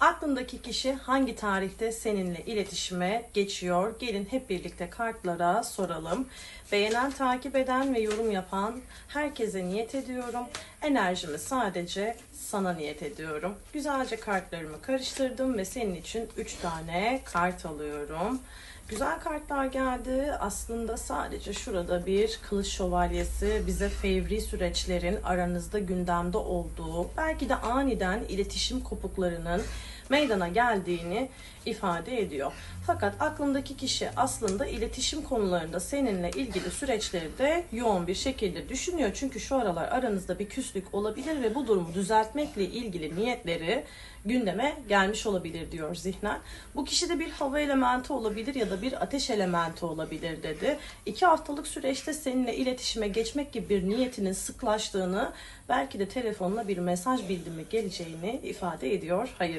Aklındaki kişi hangi tarihte seninle iletişime geçiyor? Gelin hep birlikte kartlara soralım. Beğenen, takip eden ve yorum yapan herkese niyet ediyorum. Enerjimi sadece sana niyet ediyorum. Güzelce kartlarımı karıştırdım ve senin için 3 tane kart alıyorum. Güzel kartlar geldi. Aslında sadece şurada bir kılıç şövalyesi bize fevri süreçlerin aranızda gündemde olduğu, belki de aniden iletişim kopuklarının meydana geldiğini ifade ediyor. Fakat aklındaki kişi aslında iletişim konularında seninle ilgili süreçleri de yoğun bir şekilde düşünüyor. Çünkü şu aralar aranızda bir küslük olabilir ve bu durumu düzeltmekle ilgili niyetleri gündeme gelmiş olabilir diyor zihnen. Bu kişi de bir hava elementi olabilir ya da bir ateş elementi olabilir dedi. İki haftalık süreçte seninle iletişime geçmek gibi bir niyetinin sıklaştığını belki de telefonla bir mesaj bildirimi geleceğini ifade ediyor. Hayır